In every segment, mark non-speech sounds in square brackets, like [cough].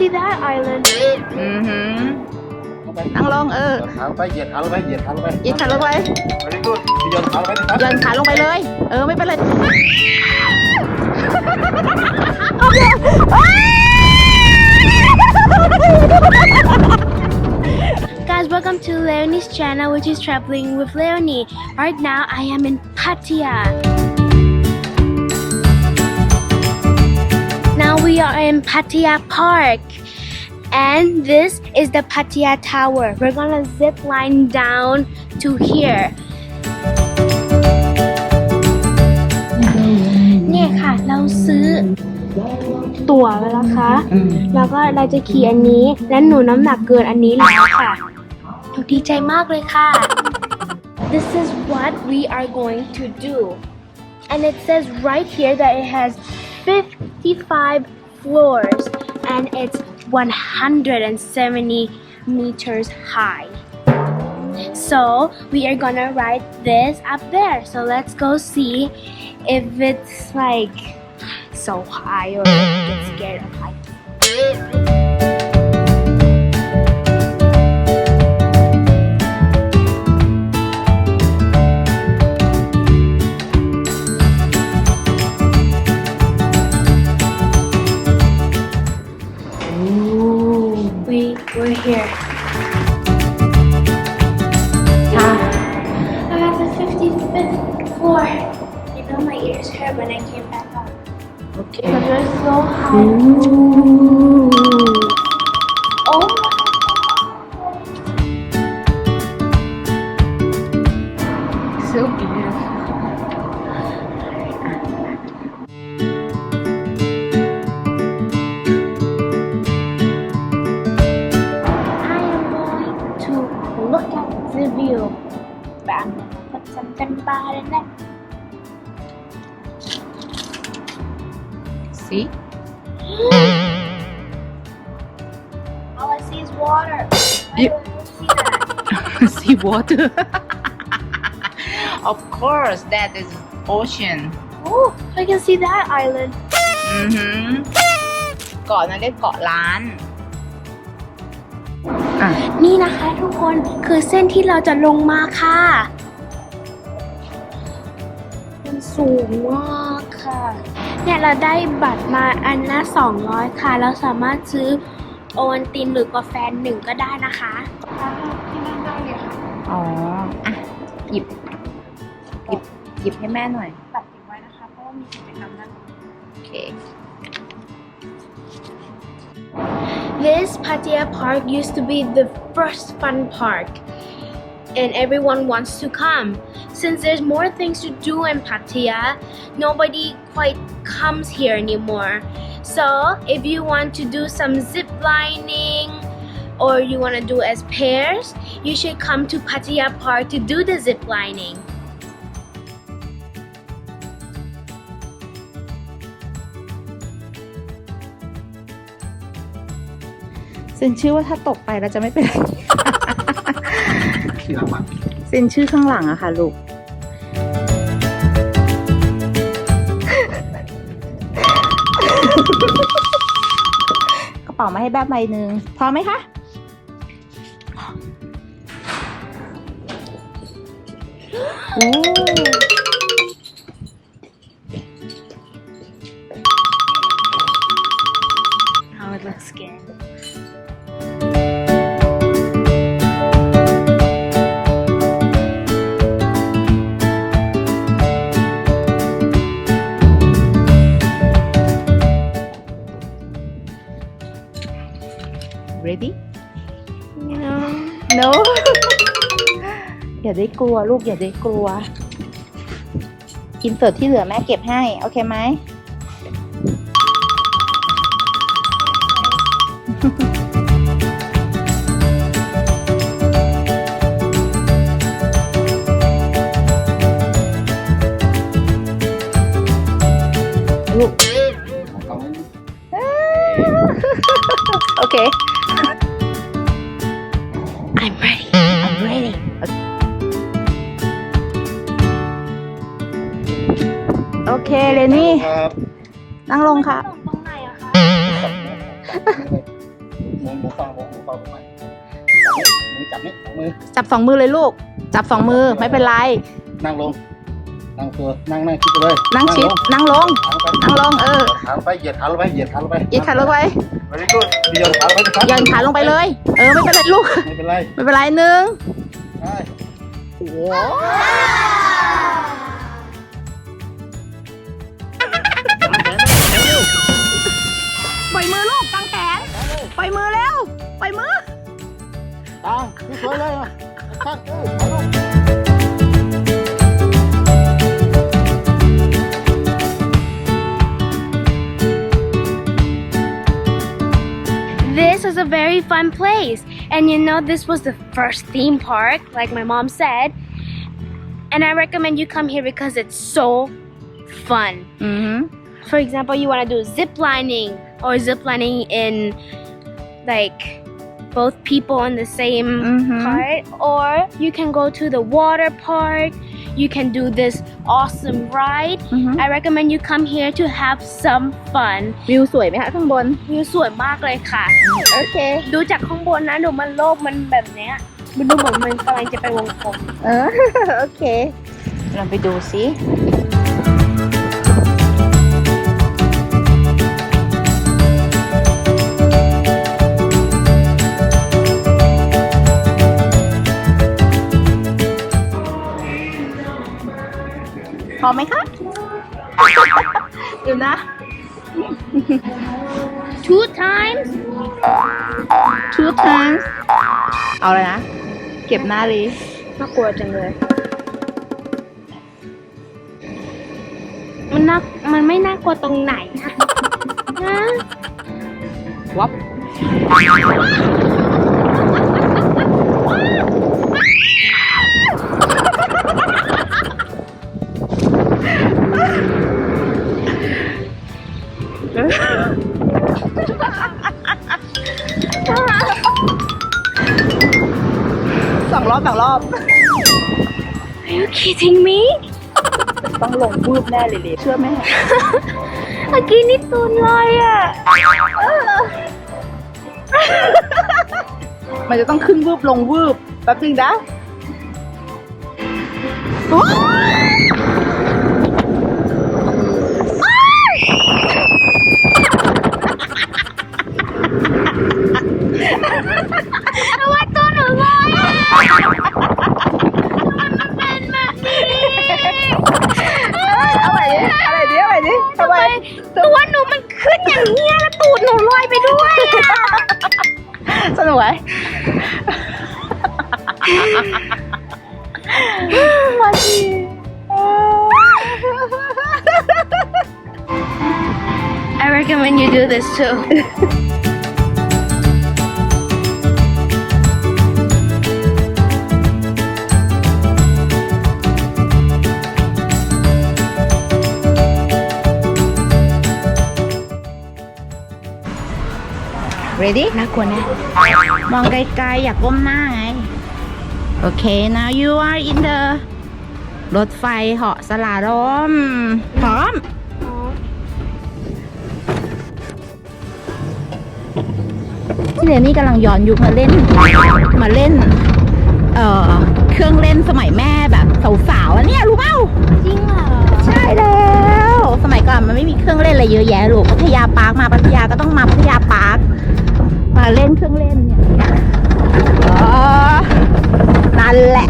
see that island. อือหือนั่งลงเออขาลงไปเหยียดขาลงไปเหยียดขาลงไปเหยียดขาลงไปอันนี้กูเหยียดขาลงไปดิครับยันขาลงไปเลย เออไม่เป็นไร Guys, welcome to Leonie's channel, which is Traveling with Leonie. Right now, I am in Pattaya. we are in Pattaya Park. And this is the Pattaya Tower. We're gonna zip line down to here. เนี่ยค่ะ เราซื้อตั๋วไว้แล้วค่ะ อืม แล้วก็เราจะขี่อันนี้ และหนูน้ำหนักเกินอันนี้แล้วค่ะหนูดีใจมากเลยค่ะ This is what we are going to do and it says right here that it has 55 floors and it's 170 meters high. So we are gonna ride this up there. So let's go see if it's like so high or get scared of here. Ah, I'm at the 55th floor. You know my ears hurt when I came back up. Okay. Because you're so high. Ooh. But I'm gonna put something bad in it. see All I see is water. I You- don't see that. [laughs] see water [laughs] of course that is ocean Oh, I can see that island. อือหือเกาะนั้นเรียกเกาะล้าน อะ นี่นะคะทุกคนคือเส้นที่เราจะลงมาค่ะ มันสูงมากค่ะ เนี่ยเราได้บัตรมาอันละ200 ค่ะ เราสามารถซื้อโอวัลตินหรือกาแฟหนึ่งก็ได้นะคะที่นั่งได้เลยค่ะอ๋อ อะ หยิบ หยิบ หยิบให้แม่หน่อยตัดทิ้งไว้นะคะ เพราะว่ามีกิจกรรมด้านโอเค This Pattaya Park used to be the first fun park, and everyone wants to come. Since there's more things to do in Pattaya, nobody quite comes here anymore. So, if you want to do some zip lining or you want to do as pairs, you should come to Pattaya Park to do the zip lining. เซ็นชื่อว่าถ้าตกไปเราจะไม่เป็นไร ที่หลังมันเซ็นชื่อข้างหลังอะค่ะลูก กระเป๋ามาให้แบบใบหนึ่งพร้อมไหมคะ โอ้ กลัว ลูกอย่าได้กลัวอินเสิร์ตที่เหลือแม่เก็บให้ โอเคไหมลูกโอเค คนี่นั่งลงค่ะตรงไหนอะคะหมูหมูฟังหมูหมูฟังหมูจับนี่จับนี่มือ จับสองมือเลยลูก จับสองมือไม่เป็นไร นั่งลง นั่งตัว นั่งนั่งชิดไปเลยนั่งชิด นั่งลง นั่งลงเออขาไปเหยียดขาลงไป เหยียดขาลงไป เหยียดขาลงไปเหยียดขาลงไปครับย่นขาลงไปเลย เออไม่เป็นไรลูก ไม่เป็นไร ไม่เป็นไรหนึ่งใช่โอ้ ล่อยมือลูกกางแขนปล่อยมือเร็วปล่อยมือ ตังพี่สวยเลยอ่ะชักเออเอาลูก This is a very fun place. And you know, this was the first theme park, like my mom said. And I recommend you come here because it's so fun. อือหือ For example, you want to do zip lining or zip lining in like both people on the same Mhm. part, or you can go to the water park. You can do this awesome ride. อือหือ I recommend you come here to have some fun. วิวสวยไหมคะข้างบน วิวสวยมากเลยค่ะ โอเค ดูจากข้างบนนะ ดูมันโลกมันแบบเนี้ย มันดูเหมือนมันกำลังจะเป็นวงกลม เออ โอเคลองไปดูสิ [laughs] พอไหมคะดูนะ two times two times เอาเลยนะ เก็บหน้าลีน่ากลัวจังเลย มันน่ามันไม่น่ากลัวตรงไหนนะ นะวับ kidding me ต้องลงวูบแน่เลยเลยเชื่อไหมเมื่อกี้นี่ตูนลอยอะ มันจะต้องขึ้นวืบลงวืบแป๊บนึงนะเอ away. [laughs] I recommend you do this too. [laughs] ready น่ากลัวแน่มองไกลๆ อยากก้มหน้าไง โอเค now you are in the รถไฟเหาะสลาลมพร้อม เรนนี่กำลังย้อนยุคมาเล่น มาเล่น เอ่อ เครื่องเล่นสมัยแม่แบบสาวๆอะเนี่ยรู้เปล่า จริงเหรอ ใช่แล้ว สมัยก่อนมันไม่มีเครื่องเล่นอะไรเยอะแยะลูกพัทยาปาร์คมาพัทยาก็ต้องมาพัทยาปาร์ค มาเล่นเครื่องเล่นเนี่ยอ๋อนั่นแหละ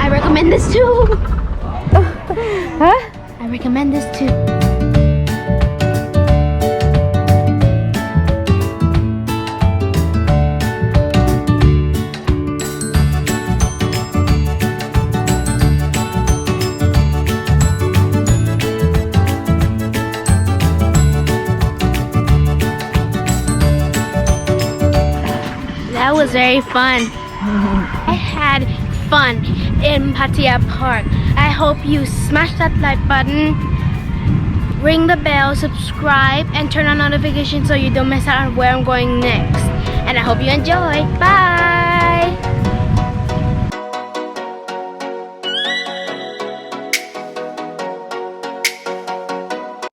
I recommend this too! Huh? I recommend this too. Fun. I had fun in Pattaya Park. I hope you smash that like button, ring the bell, subscribe, and turn on notifications so you don't miss out on where I'm going next. And I hope you enjoy. Bye!